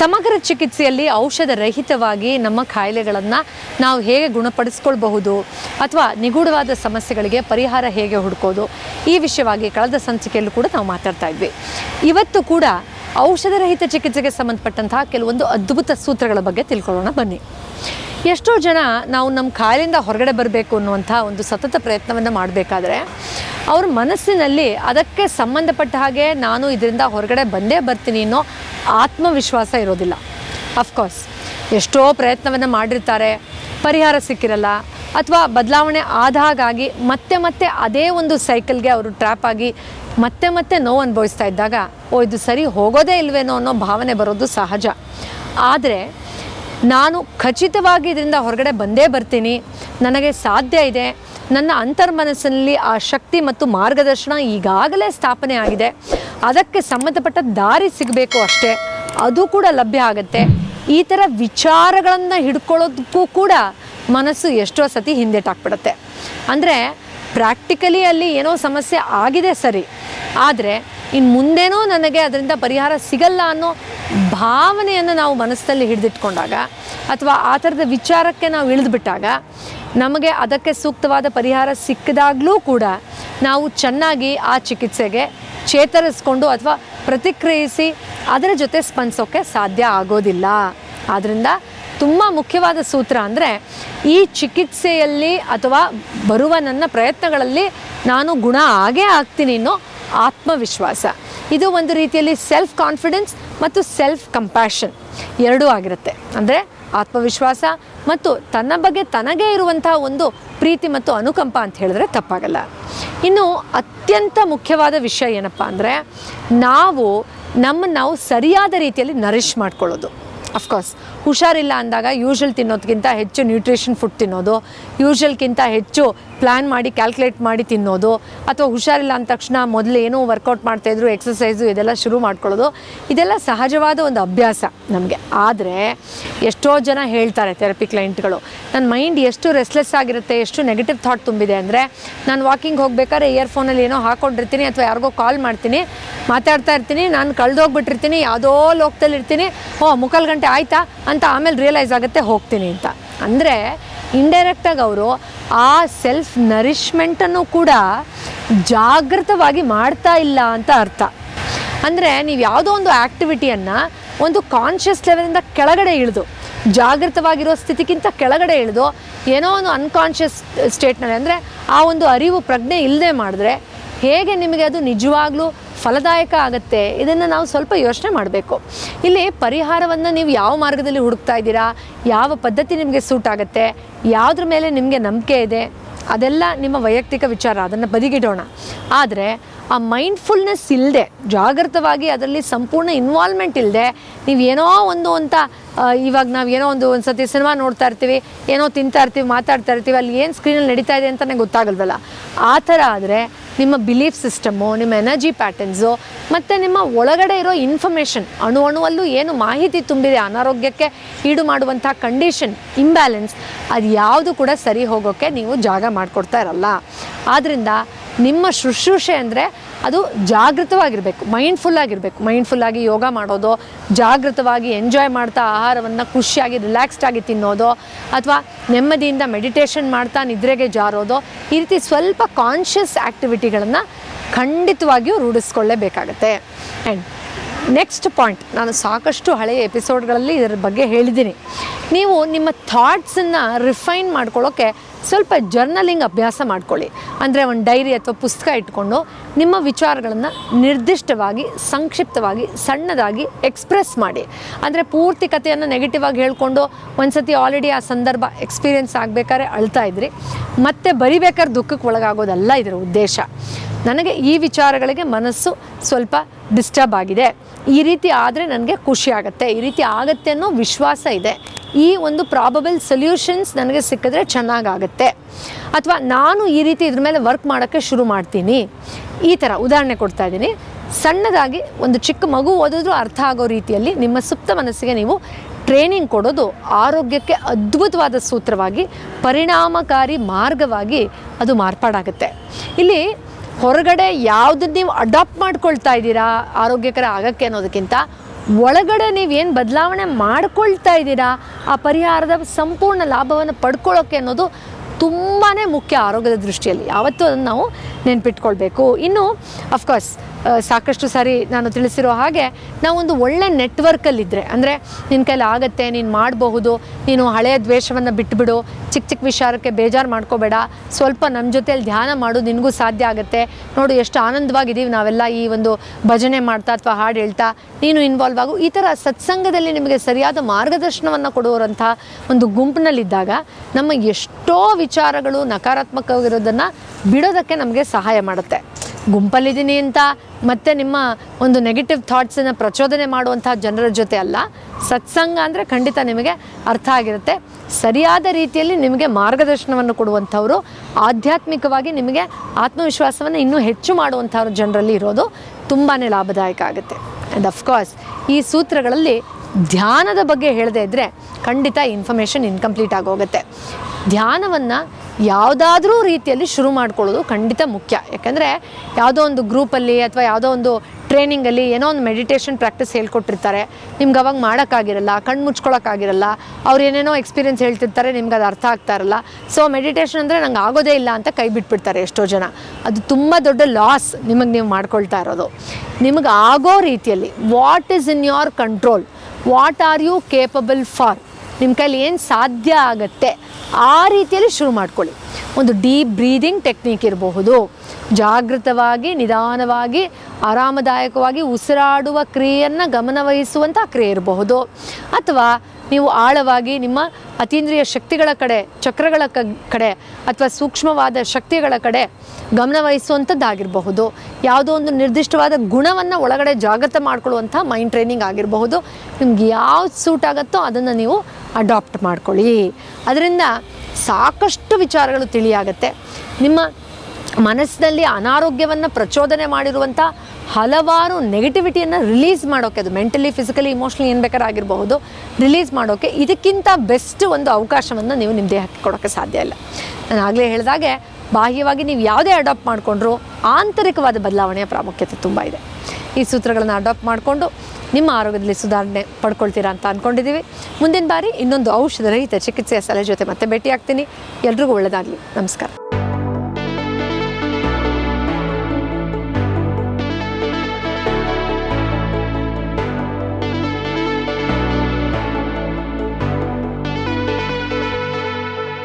ಸಮಗ್ರ ಚಿಕಿತ್ಸೆಯಲ್ಲಿ ಔಷಧ ರಹಿತವಾಗಿ ನಮ್ಮ ಕಾಯಿಲೆಗಳನ್ನು ನಾವು ಹೇಗೆ ಗುಣಪಡಿಸ್ಕೊಳ್ಬಹುದು ಅಥವಾ ನಿಗೂಢವಾದ ಸಮಸ್ಯೆಗಳಿಗೆ ಪರಿಹಾರ ಹೇಗೆ ಹುಡುಕೋದು ಈ ವಿಷಯವಾಗಿ ಕಳೆದ ಸಂಚಿಕೆಯಲ್ಲೂ ಕೂಡ ನಾವು ಮಾತಾಡ್ತಾ ಇದ್ವಿ. ಇವತ್ತು ಕೂಡ ಔಷಧರಹಿತ ಚಿಕಿತ್ಸೆಗೆ ಸಂಬಂಧಪಟ್ಟಂತಹ ಕೆಲವೊಂದು ಅದ್ಭುತ ಸೂತ್ರಗಳ ಬಗ್ಗೆ ತಿಳ್ಕೊಳ್ಳೋಣ. ಬನ್ನಿ. ಎಷ್ಟೋ ಜನ ನಾವು ನಮ್ಮ ಕಾಯಿಲೆಯಿಂದ ಹೊರಗಡೆ ಬರಬೇಕು ಅನ್ನುವಂಥ ಒಂದು ಸತತ ಪ್ರಯತ್ನವನ್ನು ಮಾಡಬೇಕಾದ್ರೆ ಅವ್ರ ಮನಸ್ಸಿನಲ್ಲಿ ಅದಕ್ಕೆ ಸಂಬಂಧಪಟ್ಟ ಹಾಗೆ ನಾನು ಇದರಿಂದ ಹೊರಗಡೆ ಬಂದೇ ಬರ್ತೀನಿ ಅನ್ನೋ ಆತ್ಮವಿಶ್ವಾಸ ಇರೋದಿಲ್ಲ. ಅಫ್ಕೋರ್ಸ್ ಎಷ್ಟೋ ಪ್ರಯತ್ನವನ್ನು ಮಾಡಿರ್ತಾರೆ, ಪರಿಹಾರ ಸಿಕ್ಕಿರಲ್ಲ, ಅಥವಾ ಬದಲಾವಣೆ ಆದ ಹಾಗಾಗಿ ಮತ್ತೆ ಮತ್ತೆ ಅದೇ ಒಂದು ಸೈಕಲ್ಗೆ ಅವರು ಟ್ರ್ಯಾಪ್ ಆಗಿ ಮತ್ತೆ ಮತ್ತೆ ನೋವು ಅನುಭವಿಸ್ತಾ ಇದ್ದಾಗ, ಓ, ಇದು ಸರಿ ಹೋಗೋದೇ ಇಲ್ವೇನೋ ಅನ್ನೋ ಭಾವನೆ ಬರೋದು ಸಹಜ. ಆದರೆ ನಾನು ಖಚಿತವಾಗಿ ಇದರಿಂದ ಹೊರಗಡೆ ಬಂದೇ ಬರ್ತೀನಿ, ನನಗೆ ಸಾಧ್ಯ ಇದೆ ನನ್ನ ಅಂತರ್ಮನಸ್ಸಿನಲ್ಲಿ ಆ ಶಕ್ತಿ ಮತ್ತು ಮಾರ್ಗದರ್ಶನ ಈಗಾಗಲೇ ಸ್ಥಾಪನೆ ಆಗಿದೆ. ಅದಕ್ಕೆ ಸಂಬಂಧಪಟ್ಟ ದಾರಿ ಸಿಗಬೇಕು ಅಷ್ಟೇ. ಅದು ಕೂಡ ಲಭ್ಯ ಆಗುತ್ತೆ. ಈ ಥರ ವಿಚಾರಗಳನ್ನು ಹಿಡ್ಕೊಳ್ಳೋದಕ್ಕೂ ಕೂಡ ಮನಸ್ಸು ಎಷ್ಟೋ ಸತಿ ಹಿಂದೆಟಾಕ್ಬಿಡುತ್ತೆ ಅಂದರೆ ಪ್ರಾಕ್ಟಿಕಲಿ ಅಲ್ಲಿ ಏನೋ ಸಮಸ್ಯೆ ಆಗಿದೆ ಸರಿ. ಆದರೆ ಇನ್ನು ಮುಂದೇನೋ ನನಗೆ ಅದರಿಂದ ಪರಿಹಾರ ಸಿಗಲ್ಲ ಅನ್ನೋ ಭಾವನೆಯನ್ನು ನಾವು ಮನಸ್ಸಲ್ಲಿ ಹಿಡಿದಿಟ್ಕೊಂಡಾಗ ಅಥವಾ ಆ ಥರದ ವಿಚಾರಕ್ಕೆ ನಾವು ಇಳಿದುಬಿಟ್ಟಾಗ ನಮಗೆ ಅದಕ್ಕೆ ಸೂಕ್ತವಾದ ಪರಿಹಾರ ಸಿಕ್ಕಿದಾಗಲೂ ಕೂಡ ನಾವು ಚೆನ್ನಾಗಿ ಆ ಚಿಕಿತ್ಸೆಗೆ ಚೇತರಿಸ್ಕೊಂಡು ಅಥವಾ ಪ್ರತಿಕ್ರಿಯಿಸಿ ಅದರ ಜೊತೆ ಸ್ಪಂದಿಸೋಕ್ಕೆ ಸಾಧ್ಯ ಆಗೋದಿಲ್ಲ. ಆದ್ದರಿಂದ ತುಂಬ ಮುಖ್ಯವಾದ ಸೂತ್ರ ಅಂದರೆ ಈ ಚಿಕಿತ್ಸೆಯಲ್ಲಿ ಅಥವಾ ಬರುವ ನನ್ನ ಪ್ರಯತ್ನಗಳಲ್ಲಿ ನಾನು ಗುಣ ಆಗೇ ಆಗ್ತೀನಿ ಅನ್ನೋ ಆತ್ಮವಿಶ್ವಾಸ. ಇದು ಒಂದು ರೀತಿಯಲ್ಲಿ ಸೆಲ್ಫ್ ಕಾನ್ಫಿಡೆನ್ಸ್ ಮತ್ತು ಸೆಲ್ಫ್ ಕಂಪ್ಯಾಷನ್ ಎರಡೂ ಆಗಿರುತ್ತೆ. ಅಂದರೆ ಆತ್ಮವಿಶ್ವಾಸ ಮತ್ತು ತನ್ನ ಬಗ್ಗೆ ತನಗೇ ಇರುವಂತಹ ಒಂದು ಪ್ರೀತಿ ಮತ್ತು ಅನುಕಂಪ ಅಂತ ಹೇಳಿದ್ರೆ ತಪ್ಪಾಗಲ್ಲ. ಇನ್ನು ಅತ್ಯಂತ ಮುಖ್ಯವಾದ ವಿಷಯ ಏನಪ್ಪ ಅಂದರೆ ನಾವು ನಮ್ಮನ್ನು ನಾವು ಸರಿಯಾದ ರೀತಿಯಲ್ಲಿ ನರಿಷ್ ಮಾಡ್ಕೊಳ್ಳೋದು. ಅಫ್ಕೋರ್ಸ್ ಹುಷಾರಿಲ್ಲ ಅಂದಾಗ ಯೂಶ್ವಲ್ ತಿನ್ನೋದಕ್ಕಿಂತ ಹೆಚ್ಚು ನ್ಯೂಟ್ರಿಷನ್ ಫುಡ್ ತಿನ್ನೋದು ಯೂಶ್ವಲ್ಗಿಂತ ಹೆಚ್ಚು ಪ್ಲ್ಯಾನ್ ಮಾಡಿ ಕ್ಯಾಲ್ಕುಲೇಟ್ ಮಾಡಿ ತಿನ್ನೋದು ಅಥವಾ ಹುಷಾರಿಲ್ಲ ಅಂದ ತಕ್ಷಣ ಮೊದಲು ಏನೋ ವರ್ಕೌಟ್ ಮಾಡ್ತಾಯಿದ್ರು ಎಕ್ಸಸೈಸು ಇದೆಲ್ಲ ಶುರು ಮಾಡ್ಕೊಳ್ಳೋದು, ಇದೆಲ್ಲ ಸಹಜವಾದ ಒಂದು ಅಭ್ಯಾಸ ನಮಗೆ. ಆದರೆ ಎಷ್ಟೋ ಜನ ಹೇಳ್ತಾರೆ ಥೆರಪಿ ಕ್ಲೈಂಟ್ಗಳು ನನ್ನ ಮೈಂಡ್ ಎಷ್ಟು ರೆಸ್ಲೆಸ್ ಆಗಿರುತ್ತೆ, ಎಷ್ಟು ನೆಗೆಟಿವ್ ಥಾಟ್ ತುಂಬಿದೆ ಅಂದರೆ ನಾನು ವಾಕಿಂಗ್ ಹೋಗ್ಬೇಕಾದ್ರೆ ಇಯರ್ಫೋನಲ್ಲಿ ಏನೋ ಹಾಕ್ಕೊಂಡಿರ್ತೀನಿ ಅಥವಾ ಯಾರಿಗೋ ಕಾಲ್ ಮಾಡ್ತೀನಿ, ಮಾತಾಡ್ತಾ ಇರ್ತೀನಿ, ನಾನು ಕಳೆದೋಗ್ಬಿಟ್ಟಿರ್ತೀನಿ, ಯಾವುದೋ ಲೋಕದಲ್ಲಿ ಇರ್ತೀನಿ, ಓ, ಮುಕ್ಕಾಲು ಗಂಟೆ ಆಯಿತಾ ಅಂತ ಆಮೇಲೆ ರಿಯಲೈಸ್ ಆಗುತ್ತೆ ಹೋಗ್ತೀನಿ ಅಂತ. ಅಂದರೆ ಇಂಡೈರೆಕ್ಟಾಗಿ ಅವರು ಆ ಸೆಲ್ಫ್ ನರಿಶ್ಮೆಂಟನ್ನು ಕೂಡ ಜಾಗೃತವಾಗಿ ಮಾಡ್ತಾ ಇಲ್ಲ ಅಂತ ಅರ್ಥ. ಅಂದರೆ ನೀವು ಯಾವುದೋ ಒಂದು ಆ್ಯಕ್ಟಿವಿಟಿಯನ್ನು ಒಂದು ಕಾನ್ಷಿಯಸ್ ಲೆವೆಲಿಂದ ಕೆಳಗಡೆ ಇಳಿದು, ಜಾಗೃತವಾಗಿರೋ ಸ್ಥಿತಿಗಿಂತ ಕೆಳಗಡೆ ಇಳಿದು, ಏನೋ ಒಂದು ಅನ್ಕಾನ್ಷಿಯಸ್ ಸ್ಟೇಟ್ನಲ್ಲಿ ಅಂದರೆ ಆ ಒಂದು ಅರಿವು ಪ್ರಜ್ಞೆ ಇಲ್ಲದೆ ಮಾಡಿದ್ರೆ ಹೇಗೆ ನಿಮಗೆ ಅದು ನಿಜವಾಗ್ಲೂ ಫಲದಾಯಕ ಆಗುತ್ತೆ? ಇದನ್ನು ನಾವು ಸ್ವಲ್ಪ ಯೋಚನೆ ಮಾಡಬೇಕು. ಇಲ್ಲಿ ಪರಿಹಾರವನ್ನು ನೀವು ಯಾವ ಮಾರ್ಗದಲ್ಲಿ ಹುಡುಕ್ತಾ ಇದ್ದೀರಾ? ಯಾವ ಪದ್ಧತಿ ನಿಮಗೆ ಸೂಟ್ ಆಗುತ್ತೆ? ಯಾವುದ್ರ ಮೇಲೆ ನಿಮಗೆ ನಂಬಿಕೆ ಇದೆ? ಅದೆಲ್ಲ ನಿಮ್ಮ ವೈಯಕ್ತಿಕ ವಿಚಾರ ಅದನ್ನು ಬದಿಗಿಡೋಣ. ಆದರೆ ಆ ಮೈಂಡ್ಫುಲ್ನೆಸ್ ಇಲ್ಲದೆ ಜಾಗೃತವಾಗಿ ಅದರಲ್ಲಿ ಸಂಪೂರ್ಣ ಇನ್ವಾಲ್ವ್ಮೆಂಟ್ ಇಲ್ಲದೆ ನೀವು ಏನೋ ಒಂದು ಅಂತ ಇವಾಗ ನಾವು ಏನೋ ಒಂದು ಒಂದು ಸತಿ ಸಿನಿಮಾ ನೋಡ್ತಾ ಇರ್ತೀವಿ, ಏನೋ ತಿಂತಾ ಇರ್ತೀವಿ, ಮಾತಾಡ್ತಾ ಇರ್ತೀವಿ, ಅಲ್ಲಿ ಏನು ಸ್ಕ್ರೀನಲ್ಲಿ ನಡೀತಾ ಇದೆ ಅಂತಲೇ ಗೊತ್ತಾಗಲ್ವಲ್ಲ? ಆ ಥರ ಆದರೆ ನಿಮ್ಮ ಬಿಲೀಫ್ ಸಿಸ್ಟಮು ನಿಮ್ಮ ಎನರ್ಜಿ ಪ್ಯಾಟರ್ನ್ಸು ಮತ್ತು ನಿಮ್ಮ ಒಳಗಡೆ ಇರೋ ಇನ್ಫಾರ್ಮೇಷನ್ ಅಣು ಅಣುವಲ್ಲೂ ಏನು ಮಾಹಿತಿ ತುಂಬಿದೆ, ಅನಾರೋಗ್ಯಕ್ಕೆ ಈಡು ಮಾಡುವಂಥ ಕಂಡೀಷನ್ ಇಂಬ್ಯಾಲೆನ್ಸ್ ಅದು ಯಾವುದು ಕೂಡ ಸರಿ ಹೋಗೋಕ್ಕೆ ನೀವು ಜಾಗ ಮಾಡಿಕೊಡ್ತಾ ಇರಲ್ಲ. ಆದ್ದರಿಂದ ನಿಮ್ಮ ಶುಶ್ರೂಷೆ ಅಂದರೆ ಅದು ಜಾಗೃತವಾಗಿರಬೇಕು ಮೈಂಡ್ಫುಲ್ ಆಗಿರಬೇಕು. ಮೈಂಡ್ಫುಲ್ಲಾಗಿ ಯೋಗ ಮಾಡೋದು, ಜಾಗೃತವಾಗಿ ಎಂಜಾಯ್ ಮಾಡ್ತಾ ಆಹಾರವನ್ನು ಖುಷಿಯಾಗಿ ರಿಲ್ಯಾಕ್ಸ್ಡ್ ಆಗಿ ತಿನ್ನೋದು, ಅಥವಾ ನೆಮ್ಮದಿಯಿಂದ ಮೆಡಿಟೇಷನ್ ಮಾಡ್ತಾ ನಿದ್ರೆಗೆ ಜಾರೋದು, ಈ ರೀತಿ ಸ್ವಲ್ಪ ಕಾನ್ಷಿಯಸ್ ಆ್ಯಕ್ಟಿವಿಟಿಗಳನ್ನು ಖಂಡಿತವಾಗಿಯೂ ರೂಢಿಸ್ಕೊಳ್ಳೇಬೇಕಾಗತ್ತೆ. ಆ್ಯಂಡ್ ನೆಕ್ಸ್ಟ್ ಪಾಯಿಂಟ್ ನಾನು ಸಾಕಷ್ಟು ಹಳೆಯ ಎಪಿಸೋಡ್ಗಳಲ್ಲಿ ಇದರ ಬಗ್ಗೆ ಹೇಳಿದ್ದೀನಿ. ನೀವು ನಿಮ್ಮ ಥಾಟ್ಸನ್ನು ರಿಫೈನ್ ಮಾಡ್ಕೊಳ್ಳೋಕ್ಕೆ ಸ್ವಲ್ಪ ಜರ್ನಲಿಂಗ್ ಅಭ್ಯಾಸ ಮಾಡ್ಕೊಳ್ಳಿ. ಅಂದರೆ ಒಂದು ಡೈರಿ ಅಥವಾ ಪುಸ್ತಕ ಇಟ್ಕೊಂಡು ನಿಮ್ಮ ವಿಚಾರಗಳನ್ನು ನಿರ್ದಿಷ್ಟವಾಗಿ, ಸಂಕ್ಷಿಪ್ತವಾಗಿ, ಸಣ್ಣದಾಗಿ ಎಕ್ಸ್ಪ್ರೆಸ್ ಮಾಡಿ. ಅಂದರೆ ಪೂರ್ತಿ ಕಥೆಯನ್ನು ನೆಗೆಟಿವ್ ಆಗಿ ಹೇಳ್ಕೊಂಡು ಒಂದ್ಸತಿ ಆಲ್ರೆಡಿ ಆ ಸಂದರ್ಭ ಎಕ್ಸ್ಪೀರಿಯೆನ್ಸ್ ಆಗಬೇಕಾದ್ರೆ ಅಳ್ತಾ ಇದ್ರಿ. ಮತ್ತೆ ಬರಿಬೇಕಾದ್ರೆ ದುಃಖಕ್ಕೆ ಒಳಗಾಗೋದಲ್ಲ ಇದರ ಉದ್ದೇಶ. ನನಗೆ ಈ ವಿಚಾರಗಳಿಗೆ ಮನಸ್ಸು ಸ್ವಲ್ಪ ಡಿಸ್ಟರ್ಬ್ ಆಗಿದೆ. ಈ ರೀತಿ ಆದರೆ ನನಗೆ ಖುಷಿ ಆಗುತ್ತೆ. ಈ ರೀತಿ ಆಗತ್ತೆ ಅನ್ನೋ ವಿಶ್ವಾಸ ಇದೆ. ಈ ಒಂದು ಪ್ರಾಬಬಲ್ ಸೊಲ್ಯೂಷನ್ಸ್ ನನಗೆ ಸಿಕ್ಕಿದ್ರೆ ಚೆನ್ನಾಗಾಗುತ್ತೆ. ಅಥವಾ ನಾನು ಈ ರೀತಿ ಇದ್ರ ಮೇಲೆ ವರ್ಕ್ ಮಾಡೋಕ್ಕೆ ಶುರು ಮಾಡ್ತೀನಿ. ಈ ಥರ ಉದಾಹರಣೆ ಕೊಡ್ತಾ ಇದ್ದೀನಿ. ಸಣ್ಣದಾಗಿ ಒಂದು ಚಿಕ್ಕ ಮಗು ಓದಿದ್ರು ಅರ್ಥ ಆಗೋ ರೀತಿಯಲ್ಲಿ ನಿಮ್ಮ ಸುಪ್ತ ಮನಸ್ಸಿಗೆ ನೀವು ಟ್ರೈನಿಂಗ್ ಕೊಡೋದು ಆರೋಗ್ಯಕ್ಕೆ ಅದ್ಭುತವಾದ ಸೂತ್ರವಾಗಿ, ಪರಿಣಾಮಕಾರಿ ಮಾರ್ಗವಾಗಿ ಅದು ಮಾರ್ಪಾಡಾಗುತ್ತೆ. ಇಲ್ಲಿ ಹೊರಗಡೆ ಯಾವುದನ್ನು ನೀವು ಅಡಾಪ್ಟ್ ಮಾಡ್ಕೊಳ್ತಾ ಇದ್ದೀರಾ, ಆರೋಗ್ಯಕರ ಆಗೋಕ್ಕೆ ಅನ್ನೋದಕ್ಕಿಂತ ಒಳಗಡೆ ನೀವೇನು ಬದಲಾವಣೆ ಮಾಡ್ಕೊಳ್ತಾ ಇದ್ದೀರಾ? ಆ ಪರಿಹಾರದ ಸಂಪೂರ್ಣ ಲಾಭವನ್ನು ಪಡ್ಕೊಳ್ಳೋಕೆ ಅನ್ನೋದು ತುಂಬಾ ಮುಖ್ಯ ಆರೋಗ್ಯದ ದೃಷ್ಟಿಯಲ್ಲಿ. ಯಾವತ್ತೂ ಅದನ್ನು ನಾವು ನೆನ್ಪಿಟ್ಕೊಳ್ಬೇಕು. ಇನ್ನು ಅಫ್ಕೋರ್ಸ್ ಸಾಕಷ್ಟು ಸಾರಿ ನಾನು ತಿಳಿಸಿರೋ ಹಾಗೆ, ನಾವೊಂದು ಒಳ್ಳೆ ನೆಟ್ವರ್ಕಲ್ಲಿದ್ದರೆ ಅಂದರೆ ನಿನ್ನ ಕೈಲಿ ಆಗತ್ತೆ, ನೀನು ಮಾಡಬಹುದು, ನೀನು ಹಳೆಯ ದ್ವೇಷವನ್ನು ಬಿಟ್ಟುಬಿಡು ಚಿಕ್ಕ ಚಿಕ್ಕ ವಿಚಾರಕ್ಕೆ ಬೇಜಾರು ಮಾಡ್ಕೋಬೇಡ, ಸ್ವಲ್ಪ ನಮ್ಮ ಜೊತೆಯಲ್ಲಿ ಧ್ಯಾನ ಮಾಡು, ನಿನಗೂ ಸಾಧ್ಯ ಆಗುತ್ತೆ. ನೋಡು, ಎಷ್ಟು ಆನಂದವಾಗಿದ್ದೀವಿ ನಾವೆಲ್ಲ ಈ ಒಂದು ಭಜನೆ ಮಾಡ್ತಾ ಅಥವಾ ಹಾಡು ಹೇಳ್ತಾ, ನೀನು ಇನ್ವಾಲ್ವ್ ಆಗು. ಈ ಥರ ಸತ್ಸಂಗದಲ್ಲಿ ನಿಮಗೆ ಸರಿಯಾದ ಮಾರ್ಗದರ್ಶನವನ್ನು ಕೊಡುವಂಥ ಒಂದು ಗುಂಪಿನಲ್ಲಿದ್ದಾಗ, ನಮ್ಮ ಎಷ್ಟೋ ವಿಚಾರಗಳು ನಕಾರಾತ್ಮಕವಾಗಿರೋದನ್ನು ಬಿಡೋದಕ್ಕೆ ನಮಗೆ ಸಹಾಯ ಮಾಡುತ್ತೆ. ಗುಂಪಲ್ಲಿದ್ದೀನಿ ಅಂತ ಮತ್ತೆ ನಿಮ್ಮ ಒಂದು ನೆಗೆಟಿವ್ ಥಾಟ್ಸನ್ನು ಪ್ರಚೋದನೆ ಮಾಡುವಂಥ ಜನರ ಜೊತೆ ಅಲ್ಲ, ಸತ್ಸಂಗ ಅಂದರೆ ಖಂಡಿತ ನಿಮಗೆ ಅರ್ಥ ಆಗಿರುತ್ತೆ. ಸರಿಯಾದ ರೀತಿಯಲ್ಲಿ ನಿಮಗೆ ಮಾರ್ಗದರ್ಶನವನ್ನು ಕೊಡುವಂಥವ್ರು, ಆಧ್ಯಾತ್ಮಿಕವಾಗಿ ನಿಮಗೆ ಆತ್ಮವಿಶ್ವಾಸವನ್ನು ಇನ್ನೂ ಹೆಚ್ಚು ಮಾಡುವಂಥವ್ರು ಜನರಲ್ಲಿ ಇರೋದು ತುಂಬಾ ಲಾಭದಾಯಕ ಆಗುತ್ತೆ. ಆ್ಯಂಡ್ ಅಫ್ಕೋರ್ಸ್ ಈ ಸೂತ್ರಗಳಲ್ಲಿ ಧ್ಯಾನದ ಬಗ್ಗೆ ಹೇಳದೇ ಇದ್ದರೆ ಖಂಡಿತ ಇನ್ಫಾರ್ಮೇಷನ್ ಇನ್ಕಂಪ್ಲೀಟ್ ಆಗೋಗುತ್ತೆ. ಧ್ಯಾನವನ್ನು ಯಾವುದಾದ್ರೂ ರೀತಿಯಲ್ಲಿ ಶುರು ಮಾಡ್ಕೊಳ್ಳೋದು ಖಂಡಿತ ಮುಖ್ಯ. ಯಾಕಂದರೆ ಯಾವುದೋ ಒಂದು ಗ್ರೂಪಲ್ಲಿ ಅಥವಾ ಯಾವುದೋ ಒಂದು ಟ್ರೈನಿಂಗಲ್ಲಿ ಏನೋ ಒಂದು ಮೆಡಿಟೇಷನ್ ಪ್ರಾಕ್ಟೀಸ್ ಹೇಳ್ಕೊಟ್ಟಿರ್ತಾರೆ. ನಿಮ್ಗೆ ಅವಾಗ ಮಾಡೋಕ್ಕಾಗಿರಲ್ಲ, ಕಣ್ಣು ಮುಚ್ಕೊಳಕ್ಕಾಗಿರಲ್ಲ, ಅವ್ರು ಏನೇನೋ ಎಕ್ಸ್ಪೀರಿಯೆನ್ಸ್ ಹೇಳ್ತಿರ್ತಾರೆ, ನಿಮ್ಗೆ ಅದು ಅರ್ಥ ಆಗ್ತಾ ಇರಲ್ಲ. ಸೊ ಮೆಡಿಟೇಷನ್ ಅಂದರೆ ನಂಗೆ ಆಗೋದೇ ಇಲ್ಲ ಅಂತ ಕೈ ಬಿಟ್ಬಿಡ್ತಾರೆ ಎಷ್ಟೋ ಜನ. ಅದು ತುಂಬ ದೊಡ್ಡ ಲಾಸ್ ನಿಮಗೆ ನೀವು ಮಾಡ್ಕೊಳ್ತಾ ಇರೋದು. ನಿಮಗೆ ಆಗೋ ರೀತಿಯಲ್ಲಿ what is in your control what are you capable for ನಿಮ್ಮ ಕೈಲಿ ಏನು ಸಾಧ್ಯ ಆಗುತ್ತೆ ಆ ರೀತಿಯಲ್ಲಿ ಶುರು ಮಾಡ್ಕೊಳ್ಳಿ. ಒಂದು ಡೀಪ್ ಬ್ರೀದಿಂಗ್ ಟೆಕ್ನಿಕ್ ಇರಬಹುದು. ಜಾಗೃತವಾಗಿ, ನಿಧಾನವಾಗಿ, ಆರಾಮದಾಯಕವಾಗಿ ಉಸಿರಾಡುವ ಕ್ರಿಯೆಯನ್ನು ಗಮನವಹಿಸುವಂಥ ಕ್ರಿಯೆ ಇರಬಹುದು. ಅಥವಾ ನೀವು ಆಳವಾಗಿ ನಿಮ್ಮ ಅತೀಂದ್ರಿಯ ಶಕ್ತಿಗಳ ಕಡೆ, ಚಕ್ರಗಳ ಕಡೆ ಅಥವಾ ಸೂಕ್ಷ್ಮವಾದ ಶಕ್ತಿಗಳ ಕಡೆ ಗಮನವಹಿಸುವಂಥದ್ದಾಗಿರಬಹುದು ಯಾವುದೋ ಒಂದು ನಿರ್ದಿಷ್ಟವಾದ ಗುಣವನ್ನು ಒಳಗಡೆ ಜಾಗೃತ ಮಾಡ್ಕೊಳ್ಳುವಂಥ ಮೈಂಡ್ ಟ್ರೈನಿಂಗ್ ಆಗಿರಬಹುದು. ನಿಮ್ಗೆ ಯಾವ್ದು ಸೂಟ್ ಆಗುತ್ತೋ ಅದನ್ನು ನೀವು ಅಡಾಪ್ಟ್ ಮಾಡ್ಕೊಳ್ಳಿ. ಅದರಿಂದ ಸಾಕಷ್ಟು ವಿಚಾರಗಳು ತಿಳಿಯಾಗತ್ತೆ. ನಿಮ್ಮ ಮನಸ್ಸಿನಲ್ಲಿ ಅನಾರೋಗ್ಯವನ್ನು ಪ್ರಚೋದನೆ ಮಾಡಿರುವಂಥ ಹಲವಾರು ನೆಗೆಟಿವಿಟಿಯನ್ನು ರಿಲೀಸ್ ಮಾಡೋಕ್ಕೆ ಅದು ಮೆಂಟಲಿ ಫಿಸಿಕಲಿ ಇಮೋಷ್ನಲಿ ಏನು ಬೇಕಾದ್ರೆ ಆಗಿರಬಹುದು ರಿಲೀಸ್ ಮಾಡೋಕ್ಕೆ ಇದಕ್ಕಿಂತ ಬೆಸ್ಟ್ ಒಂದು ಅವಕಾಶವನ್ನು ನೀವು ನಿಮ್ಮ ದೇಹಕ್ಕೆ ಕೊಡೋಕ್ಕೆ ಸಾಧ್ಯ ಇಲ್ಲ. ನಾನು ಆಗಲೇ ಹೇಳಿದಾಗೆ, ಬಾಹ್ಯವಾಗಿ ನೀವು ಯಾವುದೇ ಅಡಾಪ್ಟ್ ಮಾಡಿಕೊಂಡ್ರೂ ಆಂತರಿಕವಾದ ಬದಲಾವಣೆಯ ಪ್ರಾಮುಖ್ಯತೆ ತುಂಬ ಇದೆ. ಈ ಸೂತ್ರಗಳನ್ನು ಅಡಾಪ್ಟ್ ಮಾಡಿಕೊಂಡು ನಿಮ್ಮ ಆರೋಗ್ಯದಲ್ಲಿ ಸುಧಾರಣೆ ಪಡ್ಕೊಳ್ತೀರಾ ಅಂತ ಅಂದ್ಕೊಂಡಿದ್ದೀವಿ ಮುಂದಿನ ಬಾರಿ ಇನ್ನೊಂದು ಔಷಧ ರಹಿತ ಚಿಕಿತ್ಸೆಯ ಸಲಹೆ ಜೊತೆ ಮತ್ತೆ ಭೇಟಿ ಆಗ್ತೀನಿ ಎಲ್ರಿಗೂ ಒಳ್ಳೆಯದಾಗಲಿ ನಮಸ್ಕಾರ.